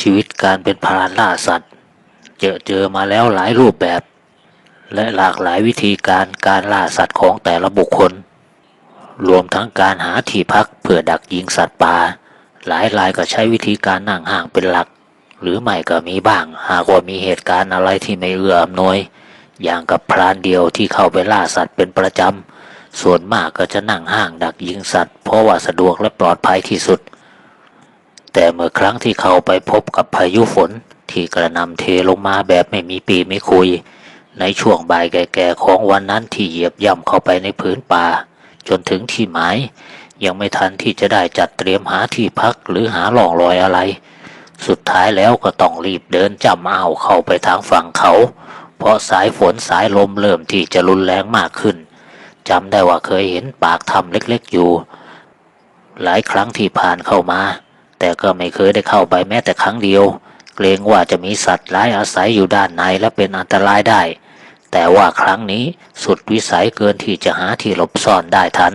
ชีวิตการเป็นพรานล่าสัตว์ เจอเจอมาแล้วหลายรูปแบบ และหลากหลายวิธีการการล่าสัตว์ของแต่ละบุคคล รวมทั้งการหาที่พักเพื่อดักยิงสัตว์ป่าหลายรายก็ใช้วิธีการนั่งห่างเป็นหลัก หรือไม่ก็มีบ้าง หากว่ามีเหตุการณ์อะไรที่ไม่เอื้ออำนวย อย่างกับพรานเดียวที่เข้าไปล่าสัตว์เป็นประจำส่วนมากก็จะนั่งห่างดักยิงสัตว์ เพราะว่าสะดวกและปลอดภัยที่สุด แต่เมื่อครั้งที่เขาไปพบกับพายุฝนที่กระนำเทลงมาแบบไม่มีปีไม่คุย ในช่วงบ่ายแก่ๆของวันนั้นที่เหยียบย่ำเข้าไปในผืนป่า จนถึงที่หมาย ยังไม่ทันที่จะได้จัดเตรียมหาที่พักหรือหาหล่องรอยอะไร สุดท้ายแล้วก็ต้องรีบเดินจำเอาเข้าไปทางฝั่งเขา เพราะสายฝนสายลมเริ่มที่จะรุนแรงมากขึ้นจำได้ว่าเคยเห็นปากถ้ำเล็กๆอยู่ หลายครั้งที่ผ่านเข้ามา แต่ก็ไม่เคยได้เข้าไปแม้แต่ครั้งเดียว เกรงว่าจะมีสัตว์ร้ายอาศัยอยู่ด้านในและเป็นอันตรายได้ แต่ว่าครั้งนี้สุดวิสัยเกินที่จะหาที่หลบซ่อนได้ทัน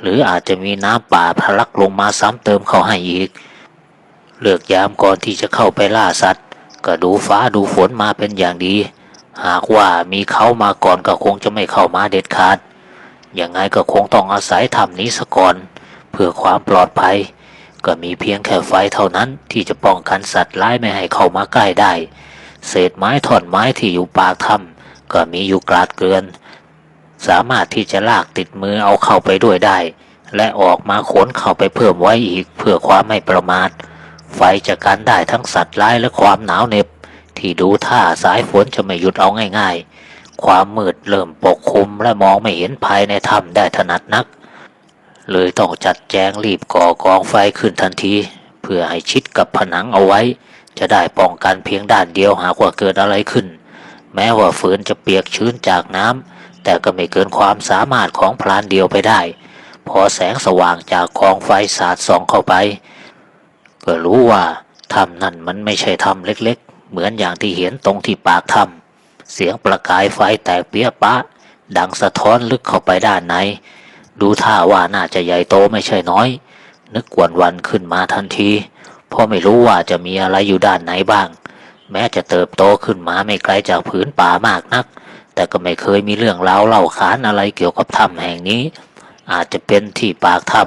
หรืออาจจะมีน้ำป่าทะลักลงมาซ้ำเติมเข้าให้อีก เลือกยามก่อนที่จะเข้าไปล่าสัตว์ ก็ดูฟ้าดูฝนมาเป็นอย่างดี หากว่ามีเขามาก่อนก็คงจะไม่เข้ามาเด็ดขาดยังไงก็คงต้องอาศัยทำนี้ซะก่อน เพื่อความปลอดภัย ก็มีเพียงแค่ไฟเท่านั้นที่จะป้องกันสัตว์ร้ายไม่ให้เข้ามาใกล้ได้ เศษไม้ท่อนไม้ที่อยู่ปากถ้ำก็มีอยู่กลาดเกลือน สามารถที่จะลากติดมือเอาเข้าไปด้วยได้ และออกมาขนเข้าไปเพิ่มไว้อีกเพื่อความไม่ประมาท ไฟจะกันได้ทั้งสัตว์ร้ายและความหนาวเหน็บ ที่ดูท่าสายฝนจะไม่หยุดเอาง่าย ๆ ความมืดเริ่มปกคลุมและมองไม่เห็นภายในถ้ำได้ถนัดนัก เลยต้องจัดแจงรีบก่อกองไฟขึ้นทันที เพื่อให้ชิดกับผนังเอาไว้ จะได้ป้องกันเพียงด้านเดียวหากว่าเกิดอะไรขึ้น แม้ว่าฝืนจะเปียกชื้นจากน้ำแต่ก็ไม่เกินความสามารถของพลานเดียวไปได้ พอแสงสว่างจากกองไฟสาดส่องเข้าไป ก็รู้ว่าถ้ำนั่นมันไม่ใช่ถ้ำเล็กๆ เหมือนอย่างที่เห็นตรงที่ปากถ้ำเสียงประกายไฟแตกเปี้ยปะ ดังสะท้อนลึกเข้าไปด้านใน ดูท่าว่าน่าจะใหญ่โตไม่ใช่น้อย นึกกวนวันขึ้นมาทันทีเพราะไม่รู้ว่าจะมีอะไรอยู่ด้านไหนบ้าง แม้จะเติบโตขึ้นมาไม่ไกลจากผืนป่ามากนัก แต่ก็ไม่เคยมีเรื่องราวเล่าขานอะไรเกี่ยวกับถ้ำแห่งนี้ อาจจะเป็นที่ปากถ้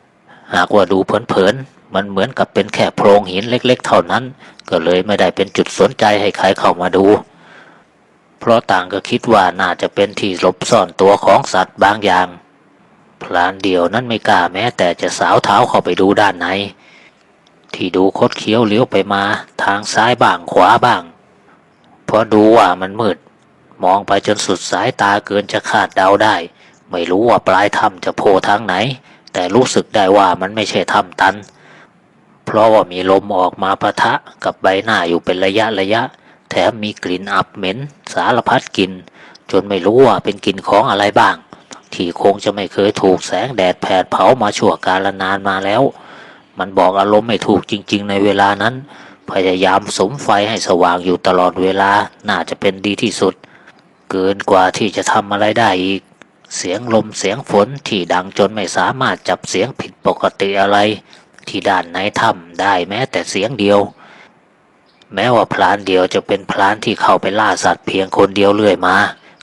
ำหากว่าดูเผินๆมันเหมือนกับเป็นแค่โพรงหินเล็ก ๆ เท่านั้น ก็เลยไม่ได้เป็นจุดสนใจให้ใครเข้ามาดูเพราะต่างก็คิดว่าน่าจะเป็นที่หลบซ่อนตัวของสัตว์บางอย่าง พลานเดียวนั้นไม่กล้าแม้แต่จะสาวเท้าเข้าไปดูด้านใน ที่ดูคดเคี้ยวเลี้ยวไปมา ทางซ้ายบ้างขวาบ้าง เพราะดูว่ามันมืด มองไปจนสุดสายตาเกินจะคาดเดาได้ ไม่รู้ว่าปลายถ้ำจะโผล่ทางไหน แต่รู้สึกได้ว่ามันไม่ใช่ถ้ำตัน เพราะว่ามีลมออกมาปะทะกับใบหน้าอยู่เป็นระยะระยะ แถมมีกลิ่นอับเหม็น สารพัดกลิ่นจนไม่รู้ว่าเป็นกลิ่นของอะไรบ้าง ที่คงจะไม่เคยถูกแสงแดดแผดเผามาชั่วกาลนานมาแล้ว มันบอกอารมณ์ไม่ถูกจริง ๆ ในเวลานั้น พยายามสมไฟให้สว่างอยู่ตลอดเวลาน่าจะเป็นดีที่สุด เกินกว่าที่จะทำอะไรได้อีก เสียงลมเสียงฝนที่ดังจนไม่สามารถจับเสียงผิดปกติอะไร ที่ด้านในถ้ำได้แม้แต่เสียงเดียวแม้ว่าพลานเดียวจะเป็นพลานที่เข้าไปล่าสัตว์เพียงคนเดียวเรื่อยมา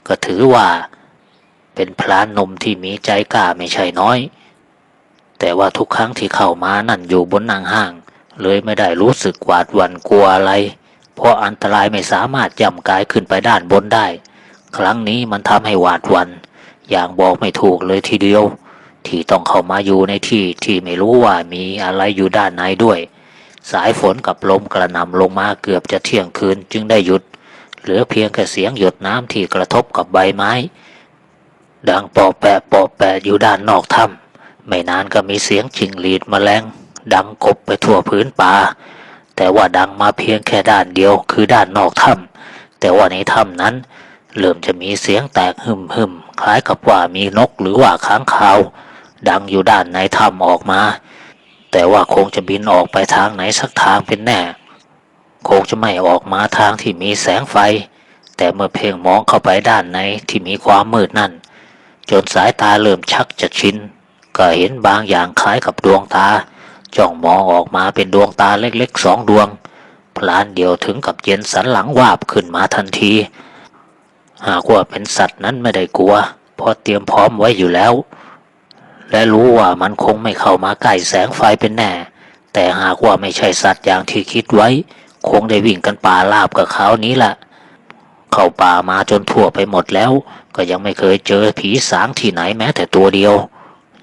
ก็ถือว่า เป็นพลานหนมที่มีใจกล้าไม่ใช่น้อย แต่ว่าทุกครั้งที่เข้ามานั่นอยู่บนนางห้าง เลยไม่ได้รู้สึกหวาดหวั่นกลัวอะไร เพราะอันตรายไม่สามารถย่ำกายขึ้นไปด้านบนได้ ครั้งนี้มันทำให้หวาดหวัน่นอย่างบอกไม่ถูกเลยทีเดียว ที่ต้องเข้ามาอยู่ในที่ที่ไม่รู้ว่ามีอะไรอยู่ด้านในด้วย สายฝนกับลมกระหน่ำลงมาเกือบจะเที่ยงคืนจึงได้หยุด เหลือเพียงแค่เสียงหยดน้ำที่กระทบกับใบไม้ ดังปอแปะปอแปะอยู่ด้านนอกถ้ำไม่นานก็มีเสียงจิงหรีดแมลงดังกบไปทั่วพื้นป่า แต่ว่าดังมาเพียงแค่ด้านเดียวคือด้านนอกถ้ำแต่ว่าในถ้ำนั้น เริ่มจะมีเสียงแตกหึมหึมคล้ายกับว่ามีนกหรือว่าค้างคาว ดังอยู่ด้านในถ้ำออกมา แต่ว่าคงจะบินออกไปทางไหนสักทางเป็นแน่ คงจะไม่ออกมาทางที่มีแสงไฟ แต่เมื่อเพ่งมองเข้าไปด้านในที่มีความมืดนั่น จนสายตาเริ่มชักจะชินก็เห็นบางอย่างคล้ายกับดวงตา จ้องมองออกมาเป็นดวงตาเล็กๆสองดวง พลานเดียวถึงกับเย็นสันหลังวาบขึ้นมาทันที หากว่าเป็นสัตว์นั้นไม่ได้กลัว เพราะเตรียมพร้อมไว้อยู่แล้ว และรู้ว่ามันคงไม่เข้ามาใกล้แสงไฟเป็นแน่ แต่หากว่าไม่ใช่สัตว์อย่างที่คิดไว้ คงได้วิ่งกันป่าลาบกับเขานี้แหละเข้าป่ามาจนทั่วไปหมดแล้ว ก็ยังไม่เคยเจอผีสางที่ไหนแม้แต่ตัวเดียว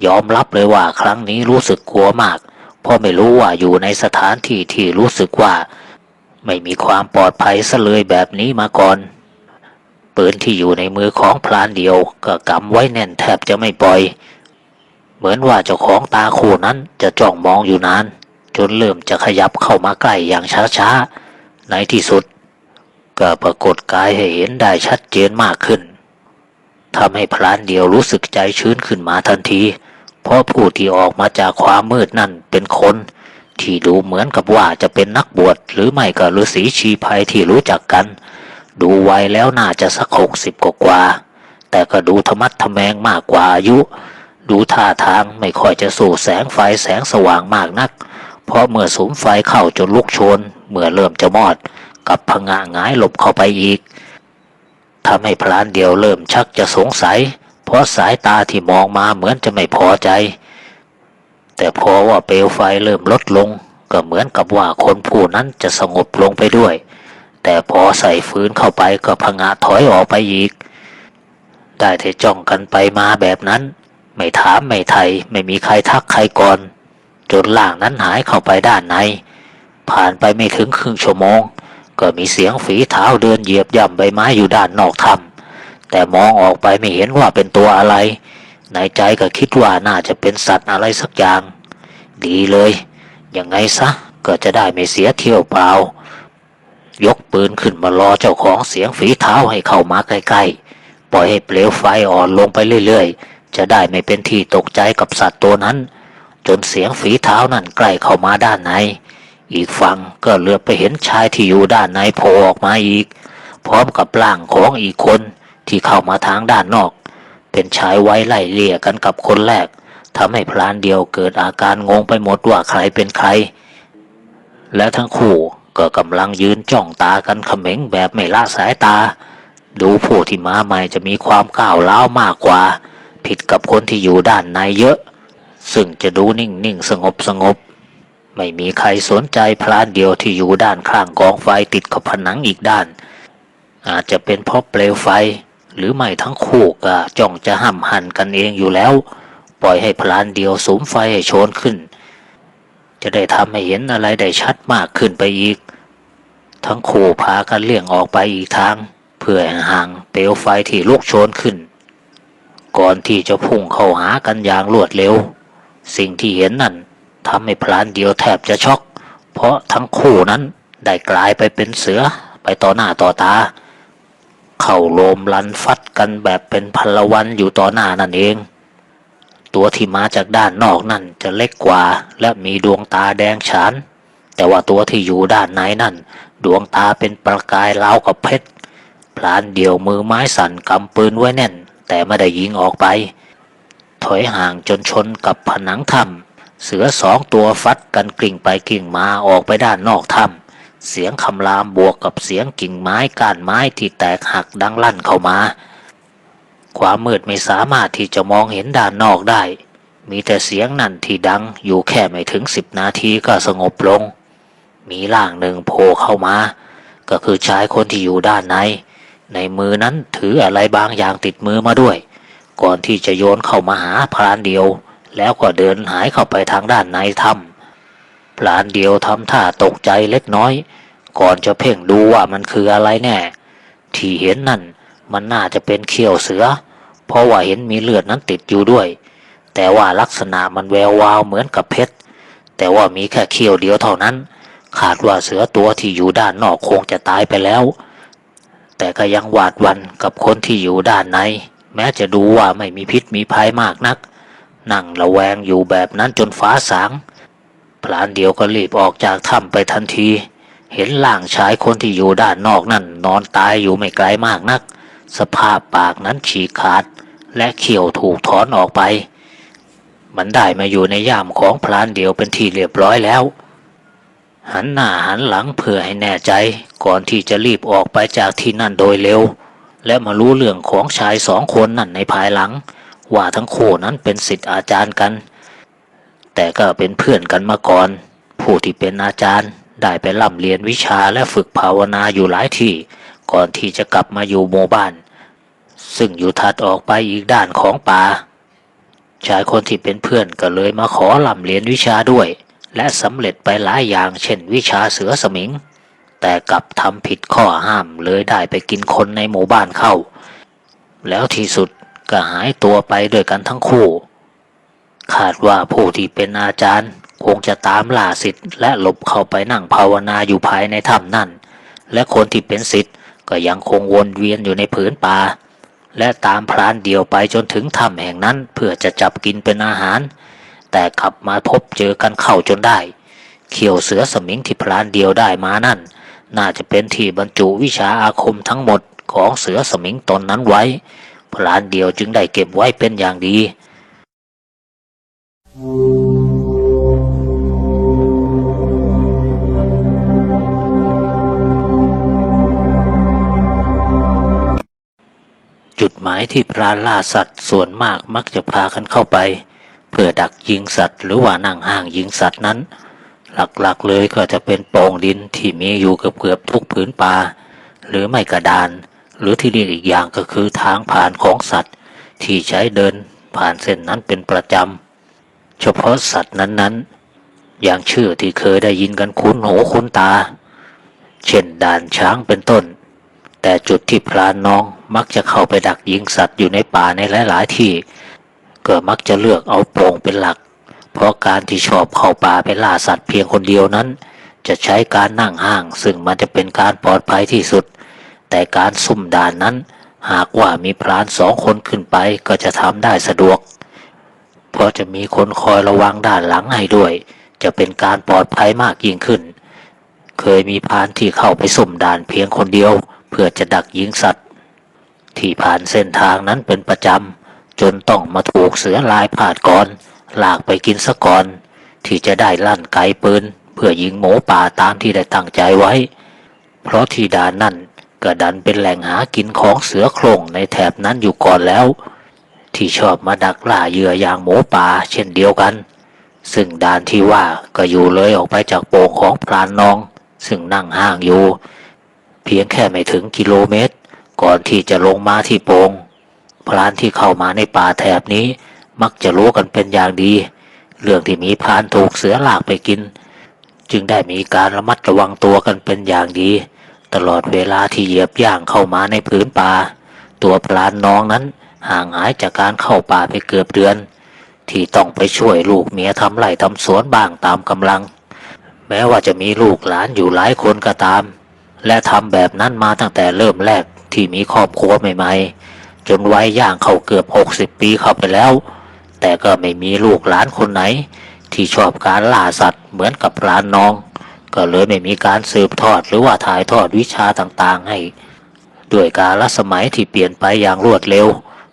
ยอมรับเลยว่าครั้งนี้รู้สึกกลัวมาก เพราะไม่รู้ว่าอยู่ในสถานที่ที่รู้สึกว่า ไม่มีความปลอดภัยซะเลยแบบนี้มาก่อนปืนที่อยู่ในมือของพลานเดียวก็กำไว้แน่นแทบจะไม่ปล่อย เหมือนว่าเจ้าของตาคู่นั้นจะจ้องมองอยู่นาน จนเริ่มจะขยับเข้ามาใกล้อย่างช้าๆในที่สุด ก็ปรากฏกายให้เห็นได้ชัดเจนมากขึ้น ทำให้พลานเดียวรู้สึกใจชื้นขึ้นมาทันที เพราะผู้ที่ออกมาจากความมืดนั่นเป็นคน ที่ดูเหมือนกับว่าจะเป็นนักบวชหรือไม่ก็ฤาษีชีภัยที่รู้จักกัน ดูไว้แล้วน่าจะสักหกสิบกว่า แต่ก็ดูธรรมัดทแมงมากกว่าอายุ ดูท่าทางไม่ค่อยจะสู้แสงไฟแสงสว่างมากนัก เพราะเมื่อสุมไฟเข้าจนลุกโชน เมื่อเริ่มจะมอดกับพงะงายหลบเข้าไปอีก ทำให้พลานเดียวเริ่มชักจะสงสัย เพราะสายตาที่มองมาเหมือนจะไม่พอใจ แต่พอว่าเปลวไฟเริ่มลดลง ก็เหมือนกับว่าคนผู้นั้นจะสงบลงไปด้วย แต่พอใส่ฟืนเข้าไปก็พงะถอยออกไปอีก ได้แต่จ้องกันไปมาแบบนั้น ไม่ถามไม่ไทยไม่มีใครทักใครก่อน จนล่างนั้นหายเข้าไปด้านใน ผ่านไปไม่ถึงครึ่งชั่วโมง ก็มีเสียงฝีเท้าเดินเหยียบย่ำใบไม้อยู่ด้านนอกถ้ำแต่มองออกไปไม่เห็นว่าเป็นตัวอะไร ในใจก็คิดว่าน่าจะเป็นสัตว์อะไรสักอย่าง ดีเลย ยังไงซะก็จะได้ไม่เสียเที่ยวเปล่า ยกปืนขึ้นมารอเจ้าของเสียงฝีเท้าให้เข้ามาใกล้ๆ ปล่อยให้เปลวไฟอ่อนลงไปเรื่อยๆ จะได้ไม่เป็นที่ตกใจกับสัตว์ตัวนั้น จนเสียงฝีเท้านั่นใกล้เข้ามาด้านใน อีกฝั่งก็เหลือบไปเห็นชายที่อยู่ด้านในโผล่ออกมาอีก พร้อมกับร่างของอีกคนที่เข้ามาทางด้านนอก เป็นชายไว้ไล่เลี่ยกันกับคนแรกทำให้พลานเดียวเกิดอาการงงไปหมดว่าใครเป็นใคร และทั้งคู่ก็กำลังยืนจ้องตากันเขม็งแบบไม่ละสายตา ดูผู้ที่มาใหม่จะมีความก้าวร้าวมากกว่า ผิดกับคนที่อยู่ด้านในเยอะ ซึ่งจะดูนิ่งๆสงบสงบ ไม่มีใครสนใจพลานเดียวที่อยู่ด้านข้างกองไฟติดกับผนังอีกด้าน อาจจะเป็นเพราะเปลวไฟ หรือไม่ทั้งคู่ก็จ้องจะห้ำหันกันเองอยู่แล้ว ปล่อยให้พลานเดียวสมไฟให้โชนขึ้น จะได้ทำให้เห็นอะไรได้ชัดมากขึ้นไปอีก ทั้งคู่พากันเลี่ยงออกไปอีกทาง เพื่อให้ห่างเปลวไฟที่ลุกโชนขึ้น ก่อนที่จะพุ่งเข้าหากันอย่างรวดเร็ว สิ่งที่เห็นนั่น ทำให้พลานเดียวแทบจะช็อก เพราะทั้งคู่นั้นได้กลายไปเป็นเสือไปต่อหน้าต่อตา เข้าโลมลันฟัดกันแบบเป็นพลวันอยู่ต่อหน้านั่นเอง ตัวที่มาจากด้านนอกนั่นจะเล็กกว่า และมีดวงตาแดงฉาน แต่ว่าตัวที่อยู่ด้านในนั่น ดวงตาเป็นประกายราวกับเพชรพลานเดียวมือไม้สั่นกำปืนไว้แน่น แต่ไม่ได้ยิงออกไป ถอยห่างจนชนกับผนังถ้ำ เสือสองตัวฟัดกันกลิ่งไปกลิ่งมาออกไปด้านนอกถ้ำเสียงคำรามบวกกับเสียงกิ่งไม้ก้านไม้ที่แตกหักดังลั่นเข้ามา ความมืดไม่สามารถที่จะมองเห็นด้านนอกได้ มีแต่เสียงนั่นที่ดังอยู่แค่ไม่ถึงสิบนาทีก็สงบลง มีร่างหนึ่งโผล่เข้ามา ก็คือชายคนที่อยู่ด้านใน ในมือนั้นถืออะไรบางอย่างติดมือมาด้วย ก่อนที่จะโยนเข้ามาหาพรานเดียว แล้วก็เดินหายเข้าไปทางด้านในถ้ำพรานเดียวทำท่าตกใจเล็กน้อย ก่อนจะเพ่งดูว่ามันคืออะไรแน่ ที่เห็นนั่นมันน่าจะเป็นเขี้ยวเสือ เพราะว่าเห็นมีเลือดนั้นติดอยู่ด้วย แต่ว่าลักษณะมันแวววาวเหมือนกับเพชร แต่ว่ามีแค่เขี้ยวเดียวเท่านั้น ขาดว่าเสือตัวที่อยู่ด้านนอกคงจะตายไปแล้ว แต่ก็ยังหวาดวันกับคนที่อยู่ด้านใน แม้จะดูว่าไม่มีพิษมีภัยมากนัก นั่งระแวงอยู่แบบนั้นจนฟ้าสาง พลานเดียวก็รีบออกจากถ้ำไปทันที เห็นล่างชายคนที่อยู่ด้านนอกนั่นนอนตายอยู่ไม่ไกลมากนัก สภาพปากนั้นฉีกขาด และเขียวถูกถอนออกไป มันได้มาอยู่ในย่ามของพลานเดียวเป็นที่เรียบร้อยแล้ว หันหน้าหันหลังเพื่อให้แน่ใจ ก่อนที่จะรีบออกไปจากที่นั่นโดยเร็ว และมารู้เรื่องของชายสองคนนั่นในภายหลัง ว่าทั้งคู่นั้นเป็นศิษย์อาจารย์กัน แต่ก็เป็นเพื่อนกันมาก่อน ผู้ที่เป็นอาจารย์ได้ไปร่ำเรียนวิชาและฝึกภาวนาอยู่หลายที่ ก่อนที่จะกลับมาอยู่หมู่บ้าน ซึ่งอยู่ถัดออกไปอีกด้านของป่าชายคนที่เป็นเพื่อนก็เลยมาขอร่ำเรียนวิชาด้วย และสำเร็จไปหลายอย่างเช่นวิชาเสือสมิง แต่กลับทำผิดข้อห้ามเลยได้ไปกินคนในหมู่บ้านเข้า แล้วที่สุด ก็หายตัวไปด้วยกันทั้งคู่ คาดว่าผู้ที่เป็นอาจารย์คงจะตามล่าสิทธิ์และหลบเข้าไปนั่งภาวนาอยู่ภายในถ้ำนั่น และคนที่เป็นสิทธิ์ก็ยังคงวนเวียนอยู่ในผืนป่า และตามพรานเดียวไปจนถึงถ้ำแห่งนั้นเพื่อจะจับกินเป็นอาหาร แต่กลับมาพบเจอกันเข้าจนได้ เขียวเสือสมิงที่พรานเดียวได้มานั่น น่าจะเป็นที่บรรจุวิชาอาคมทั้งหมดของเสือสมิงตนนั้นไว้ พรานเดียวจึงได้เก็บไว้เป็นอย่างดี จุดหมายที่พรานล่าสัตว์ส่วนมากมักจะพากันเข้าไป เพื่อดักยิงสัตว์หรือว่านั่งห่างยิงสัตว์นั้น หลักๆเลยก็จะเป็นโป่งดินที่มีอยู่เกือบๆทุกผืนป่าหรือไม่กระดาน หรือที่เรียกอีกอย่างก็คือทางผ่านของสัตว์ ที่ใช้เดินผ่านเส้นนั้นเป็นประจำ เฉพาะสัตว์นั้นๆ อย่างชื่อที่เคยได้ยินกันคุ้นหูคุ้นตา เช่นด่านช้างเป็นต้น แต่จุดที่พรานน้องมักจะเข้าไปดักยิงสัตว์อยู่ในป่าในหลาย ๆ ที่ ก็มักจะเลือกเอาโปร่งเป็นหลัก เพราะการที่ชอบเข้าป่าไปล่าสัตว์เพียงคนเดียวนั้น จะใช้การนั่งห้าง ซึ่งมันจะเป็นการปลอดภัยที่สุด แต่การซุ่มด่านนั้น หากว่ามีพรานสองคนขึ้นไปก็จะทำได้สะดวก เพราะจะมีคนคอยระวังด้านหลังให้ด้วย จะเป็นการปลอดภัยมากยิ่งขึ้น เคยมีพรานที่เข้าไปสุ่มด่านเพียงคนเดียว เพื่อจะดักยิงสัตว์ ที่ผ่านเส้นทางนั้นเป็นประจำจนต้องมาถูกเสือลายผาดก่อนลากไปกินซะก่อน ที่จะได้ลั่นไกปืนเพื่อยิงหมูป่าตามที่ได้ตั้งใจไว้ เพราะที่ด่านนั่น ก็ดันเป็นแหล่งหากินของเสือโคร่งในแถบนั้นอยู่ก่อนแล้ว ที่ชอบมาดักล่าเหยื่ออย่างหมูป่าเช่นเดียวกัน ซึ่งด่านที่ว่าก็อยู่เลยออกไปจากโป่งของพรานนอง ซึ่งนั่งห่างอยู่ เพียงแค่ไม่ถึงกิโลเมตร ก่อนที่จะลงมาที่โปงพรานที่เข้ามาในป่าแถบนี้ มักจะรู้กันเป็นอย่างดี เรื่องที่มีพรานถูกเสือลากไปกิน จึงได้มีการระมัดระวังตัวกันเป็นอย่างดี ตลอดเวลาที่เหยียบย่างเข้ามาในพื้นป่า ตัวพรานน้องนั้นห่างหายจากการเข้าป่าไปเกือบเดือน ที่ต้องไปช่วยลูกเมียทำไร่ทำสวนบ้างตามกำลัง แม้ว่าจะมีลูกหลานอยู่หลายคนก็ตาม และทำแบบนั้นมาตั้งแต่เริ่มแรกที่มีครอบครัวใหม่ ๆ จนวัยย่างเข้าเกือบหกสิบปีเข้าไปแล้ว แต่ก็ไม่มีลูกหลานคนไหน ที่ชอบการล่าสัตว์เหมือนกับพรานน้อง ก็เลยไม่มีการสืบทอดหรือว่าถ่ายทอดวิชาต่างๆ ให้ ด้วยกาลสมัยที่เปลี่ยนไปอย่างรวดเร็ว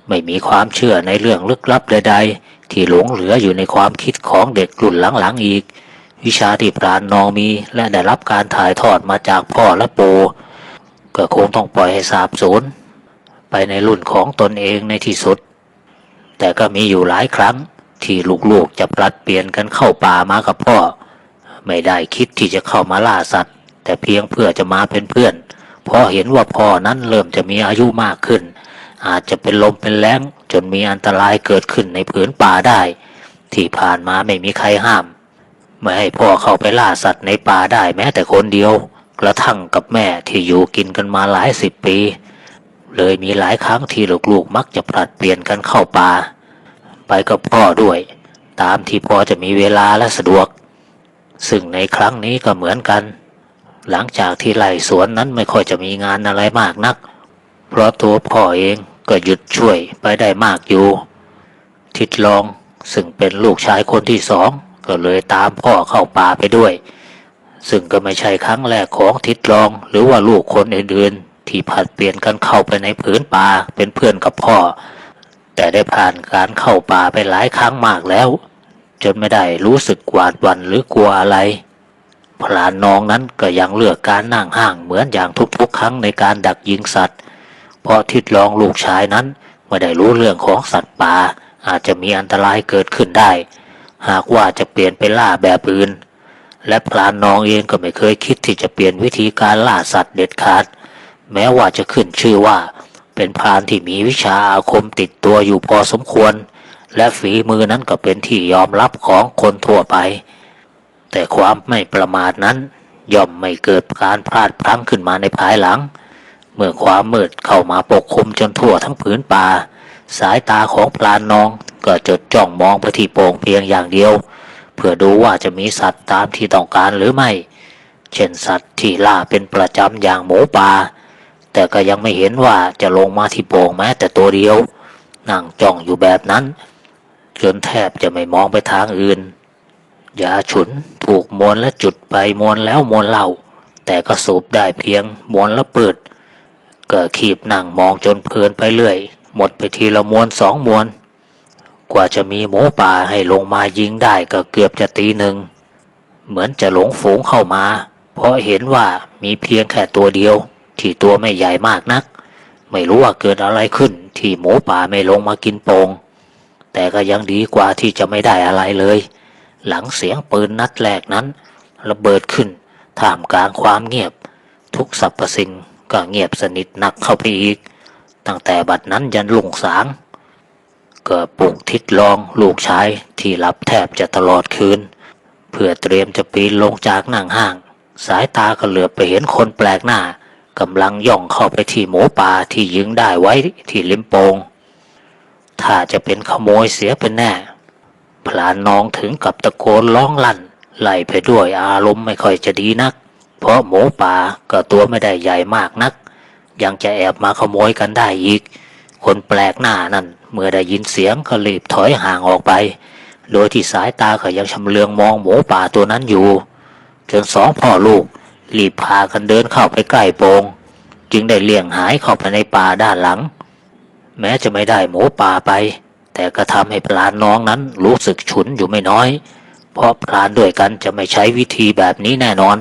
ไม่มีความเชื่อในเรื่องลึกลับใดๆ ที่หลงเหลืออยู่ในความคิดของเด็กรุ่นหลังๆอีก วิชาที่พรานนองมีและได้รับการถ่ายทอดมาจากพ่อและปู่ก็คงต้องปล่อยให้สาบสูญไปในรุ่นของตนเองในที่สุด แต่ก็มีอยู่หลายครั้งที่ลูกๆจะปลัดเปลี่ยนกันเข้าป่ามากับพ่อ ไม่ได้คิดที่จะเข้ามาล่าสัตว์ แต่เพียงเพื่อจะมาเป็นเพื่อนเพราะเห็นว่าพ่อนั้นเริ่มจะมีอายุมากขึ้น อาจจะเป็นลมเป็นแล้ง จนมีอันตรายเกิดขึ้นในผืนป่าได้ ที่ผ่านมาไม่มีใครห้าม ไม่ให้พ่อเข้าไปล่าสัตว์ในป่าได้แม้แต่คนเดียว กระทั่งกับแม่ที่อยู่กินกันมาหลายสิบปี เลยมีหลายครั้งที่ลูกๆมักจะผลัดเปลี่ยนกันเข้าป่า ไปกับพ่อด้วย ตามที่พ่อจะมีเวลาและสะดวก ซึ่งในครั้งนี้ก็เหมือนกัน หลังจากที่ไล่สวนนั้นไม่ค่อยจะมีงานอะไรมากนัก เพราะตัวพ่อเองก็หยุดช่วยไปได้มากอยู่ ทิดลองซึ่งเป็นลูกชายคนที่สองก็เลยตามพ่อเข้าป่าไปด้วย ซึ่งก็ไม่ใช่ครั้งแรกของทิดลองหรือว่าลูกคนอื่นๆ ที่ผัดเปลี่ยนกันเข้าไปในผืนป่าเป็นเพื่อนกับพ่อ แต่ได้ผ่านการเข้าป่าไปหลายครั้งมากแล้ว จนไม่ได้รู้สึกหวาดหวั่นหรือกลัวอะไร พลานนองนั้นก็ยังเลือกการนั่งห่างเหมือนอย่างทุกๆ ครั้งในการดักยิงสัตว์ เพราะทิดลองลูกชายนั้นไม่ได้รู้เรื่องของสัตว์ป่าอาจจะมีอันตรายเกิดขึ้นได้ หากว่าจะเปลี่ยนไปล่าแบบอื่น และพลานนองเองก็ไม่เคยคิดที่จะเปลี่ยนวิธีการล่าสัตว์เด็ดขาด แม้ว่าจะขึ้นชื่อว่า เป็นพรานที่มีวิชาอาคมติดตัวอยู่พอสมควร และฝีมือนั้นก็เป็นที่ยอมรับของคนทั่วไป แต่ความไม่ประมาทนั้น ย่อมไม่เกิดการพลาดพลั้งขึ้นมาในภายหลัง เมื่อความมืดเข้ามาปกคลุมจนทั่วทั้งผืนป่า สายตาของพลานนองก็จดจ้องมองไปที่โป่งเพียงอย่างเดียว เพื่อดูว่าจะมีสัตว์ตามที่ต้องการหรือไม่ เช่นสัตว์ที่ล่าเป็นประจำอย่างหมูป่าแต่ก็ยังไม่เห็นว่าจะลงมาที่โป่งแม้แต่ตัวเดียวนั่งจ้องอยู่แบบนั้น จนแทบจะไม่มองไปทางอื่น ยาฉุนถูกมวนและจุดไปมวนแล้วมวนเล่า แต่ก็สูบได้เพียงมวนละเปิดก็ขีบนั่งมองจนเพลินไปเรื่อย หมดไปทีละมวนสองมวน กว่าจะมีหมูป่าให้ลงมายิงได้ก็เกือบจะตีหนึ่ง เหมือนจะหลงฝูงเข้ามา เพราะเห็นว่ามีเพียงแค่ตัวเดียว ที่ตัวไม่ใหญ่มากนัก ไม่รู้ว่าเกิดอะไรขึ้นที่หมูป่าไม่ลงมากินโปง แต่ก็ยังดีกว่าที่จะไม่ได้อะไรเลย หลังเสียงปืนนัดแรกนั้น ระเบิดขึ้นท่ามกลางความเงียบ ทุกสรรพสิ่งก็เงียบสนิทหนักเข้าไปอีก ตั้งแต่บัดนั้นยันลุงสางก็ปลุกทิดลองลูกชายที่หลับแทบจะตลอดคืน เพื่อเตรียมจะปีนลงจากนั่งห้าง สายตาก็เหลือไปเห็นคนแปลกหน้ากำลังย่องเข้าไปที่หมูป่าที่ยิงได้ไว้ที่ลิมโปง ถ้าจะเป็นขโมยเสียเป็นแน่ พลานน้องถึงกับตะโกนร้องลั่น ไล่ไปด้วยอารมณ์ไม่ค่อยจะดีนัก เพราะหมูป่าก็ตัวไม่ได้ใหญ่มากนัก ยังจะแอบมาขโมยกันได้อีก คนแปลกหน้านั่น เมื่อได้ยินเสียงก็รีบถอยห่างออกไป โดยที่สายตาก็ยังชำเลืองมองหมูป่าตัวนั้นอยู่ จนสองพ่อลูก รีบพากันเดินเข้าไปใกล้โปง จึงได้เลี่ยงหายเข้าไปในป่าด้านหลัง แม้จะไม่ได้หมูป่าไป แต่ก็ทำให้พลานน้องนั้นรู้สึกฉุนอยู่ไม่น้อย เพราะพลานด้วยกันจะไม่ใช้วิธีแบบนี้แน่นอน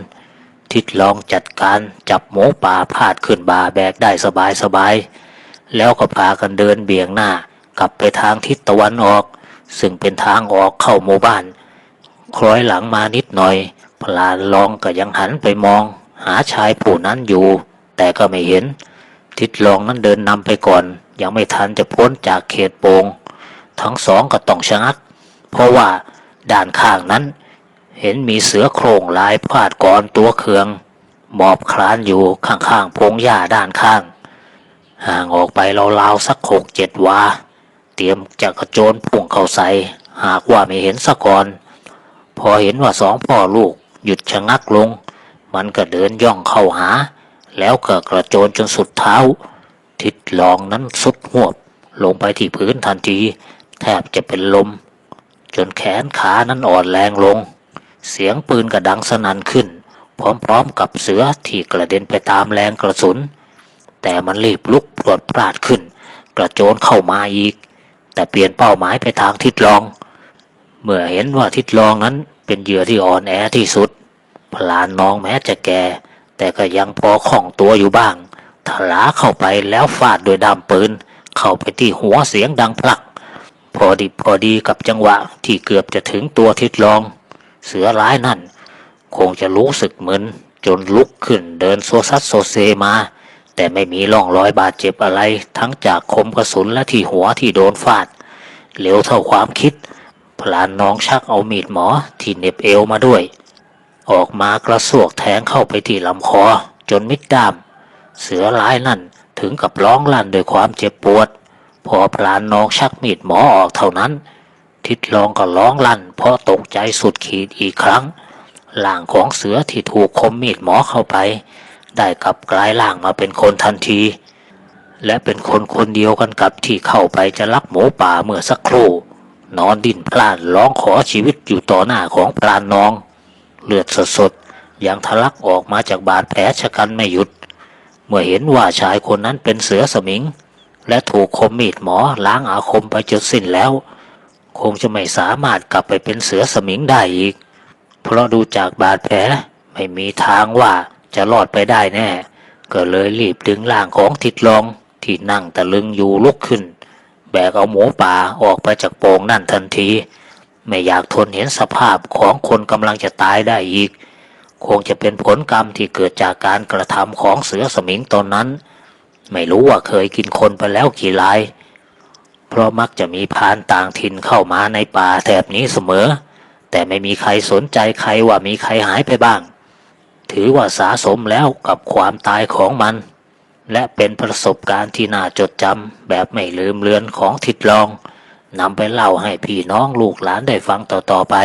ทิดลองจัดการจับหมูป่าพาดขึ้นบ่าแบกได้สบายสบายๆแล้วก็พากันเดินเบี่ยงหน้ากลับไปทางทิศตะวันออก ซึ่งเป็นทางออกเข้าหมู่บ้าน คล้อยหลังมานิดหน่อย พลานลองก็ยังหันไปมอง หาชายผู้นั้นอยู่ แต่ก็ไม่เห็น ทิดลองนั้นเดินนำไปก่อน ยังไม่ทันจะพ้นจากเขตโปงทั้งสองก็ต้องชะงัก เพราะว่าด้านข้างนั้น เห็นมีเสือโคร่งลายพาดกรตัวเคือง หมอบคลานอยู่ข้างๆพงหญ้าด้านข้าง ห่างออกไปราวๆสักหกเจ็ดวา เตรียมจะกระโจนพุ่งเข้าใส่หากว่าไม่เห็นสะก่อน พอเห็นว่าสองพ่อลูกหยุดชะงักลง มันก็เดินย่องเข้าหา แล้วก็กระโจนจนสุดเท้า ทิดลองนั้นสุดหวบลงไปที่พื้นทันที แทบจะเป็นลม จนแขนขานั้นอ่อนแรงลง เสียงปืนก็ดังสนั่นขึ้น พร้อมๆกับเสือที่กระเด็นไปตามแรงกระสุน แต่มันรีบลุกปลดปราดขึ้น กระโจนเข้ามาอีก แต่เปลี่ยนเป้าหมายไปทางทิดลอง เมื่อเห็นว่าทิดลองนั้นเป็นเหยื่อที่อ่อนแอที่สุดพลานน้องแม้จะแก่ แต่ก็ยังพอคล่องตัวอยู่บ้าง ทลาเข้าไปแล้วฟาดด้วยด้ามปืน เข้าไปที่หัวเสียงดังพลัก พอดีพอดีกับจังหวะที่เกือบจะถึงตัวทิดลอง เสือร้ายนั่น คงจะรู้สึกเหมึนจนลุกขึ้นเดินโซซัดโซเซมา แต่ไม่มีร่องรอยบาดเจ็บอะไร ทั้งจากคมกระสุนและที่หัวที่โดนฟาดเร็วเท่าความคิด พลานน้องชักเอามีดหมอที่เน็บเอวมาด้วย ออกมากระสวกแทงเข้าไปที่ลำคอจนมิดด้าม เสือร้ายนั่นถึงกับร้องลั่นด้วยความเจ็บปวด พอพลานน้องชักมีดหมอออกเท่านั้น ทิดลองก็ร้องลั่น เพราะตกใจสุดขีดอีกครั้งร่างของเสือที่ถูกคมมีดหมอเข้าไป ได้กลับกลายร่างมาเป็นคนทันที และเป็นคนคนเดียวกันกับที่เข้าไปจะลักหมูป่าเมื่อสักครู่ นอนดิ้นพลานร้องขอชีวิตอยู่ต่อหน้าของพลานน้อง เลือดสดๆยังทะลักออกมาจากบาดแผลชะกันไม่หยุด เมื่อเห็นว่าชายคนนั้นเป็นเสือสมิง และถูกคมมีดหมอล้างอาคมไปจนสิ้นแล้ว คงจะไม่สามารถกลับไปเป็นเสือสมิงได้อีก เพราะดูจากบาดแผลไม่มีทางว่าจะรอดไปได้แน่ ก็เลยรีบดึงร่างของทิดลองที่นั่งตะลึงอยู่ลุกขึ้น แบกเอาหมูป่าออกไปจากโปงนั่นทันที ไม่อยากทนเห็นสภาพของคนกำลังจะตายได้อีก คงจะเป็นผลกรรมที่เกิดจากการกระทำของเสือสมิงตนนั้น ไม่รู้ว่าเคยกินคนไปแล้วกี่ราย เพราะมักจะมีพานต่างถิ่นเข้ามาในป่าแถบนี้เสมอ แต่ไม่มีใครสนใจใครว่ามีใครหายไปบ้าง ถือว่าสะสมแล้วกับความตายของมัน และเป็นประสบการณ์ที่น่าจดจำแบบไม่ลืมเลือนของทิดลองนำไปเล่าให้พี่น้องลูกหลานได้ฟังต่อๆไป